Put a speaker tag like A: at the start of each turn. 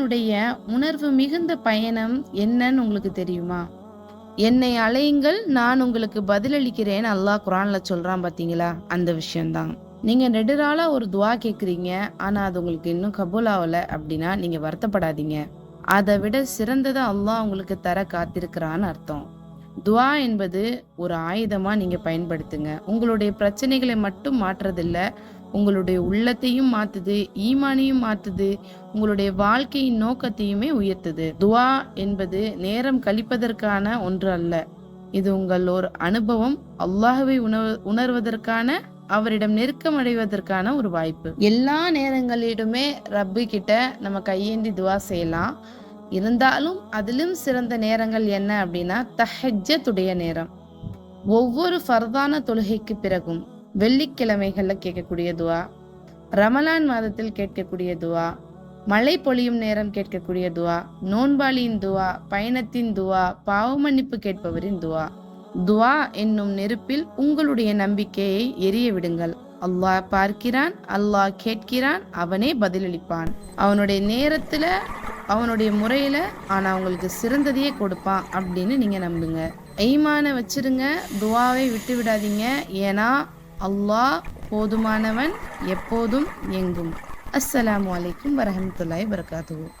A: ஈமானுடைய உணர்வு மிகுந்த பயணம் என்னன்னு உங்களுக்கு தெரியுமா? என்னை அலையுங்கள் நான் உங்களுக்கு பதிலளிக்கிறேன். அல்லாஹ் குரான்ல சொல்றான் பாத்தீங்களா அந்த விஷயம்தான். நீங்க நெடுநாளா ஒரு துவா கேக்குறீங்க. ஆனா அது உங்களுக்கு இன்னும் கபூல் ஆகல அப்படின்னா நீங்க வருத்தப்படாதீங்க. அதை விட சிறந்ததை அல்லாஹ் உங்களுக்கு தர காத்திருக்கிறான்னு அர்த்தம். துவா என்பது ஒரு ஆயுதமா நீங்க பயன்படுத்துங்க. உங்களுடைய பிரச்சனைகளை மட்டும் மாற்றுறதில்ல. உங்களுடைய உள்ளத்தையும் மாத்துது ஈமானையும் மாத்துது உங்களுடைய வாழ்க்கையின் நோக்கத்தையுமே உயர்த்துது. துவா என்பது நேரம் கழிப்பதற்கான ஒன்று அல்ல. இது உங்கள் ஒரு அனுபவம். அல்லாஹுவை உணவு உணர்வதற்கான அவரிடம் நெருக்கம் அடைவதற்கான ஒரு வாய்ப்பு. எல்லா நேரங்களிலுமே ரப்பு கிட்ட நம்ம கையேந்தி துவா செய்யலாம். இருந்தாலும் அதிலும் சிறந்த நேரங்கள் என்ன அப்படின்னா தஹஜத்துடைய நேரம். ஒவ்வொரு ஃபர்தான தொழுகைக்கு பிறகும் வெள்ளிக்கிழமைகளில் கேட்கக்கூடிய துவா ரமலான் மாதத்தில் கேட்கக்கூடிய துவா மழை பொழியும் நேரம் கேட்கக்கூடிய துவா நோன்பாளியின் துவா பயணத்தின் துவா பாவமன்னிப்பு கேட்பவரின் துவா. துவா என்னும் நெருப்பில் உங்களுடைய நம்பிக்கையை எரிய விடுங்கள். அல்லாஹ் பார்க்கிறான் அல்லாஹ் கேட்கிறான் அவனே பதிலளிப்பான். அவனுடைய நேரத்துல அவனுடைய முறையில ஆனா அவங்களுக்கு சிறந்ததையே கொடுப்பான் அப்படின்னு நீங்க நம்புங்க. ஈமான வச்சிருங்க துவாவை விட்டு விடாதீங்க. ஏன்னா அல்லாஹ் போதுமானவன் எப்போதும் எங்கும். அஸ்ஸலாமு அலைக்கும் வரமத்துல்லாய் வரகாத்துவோம்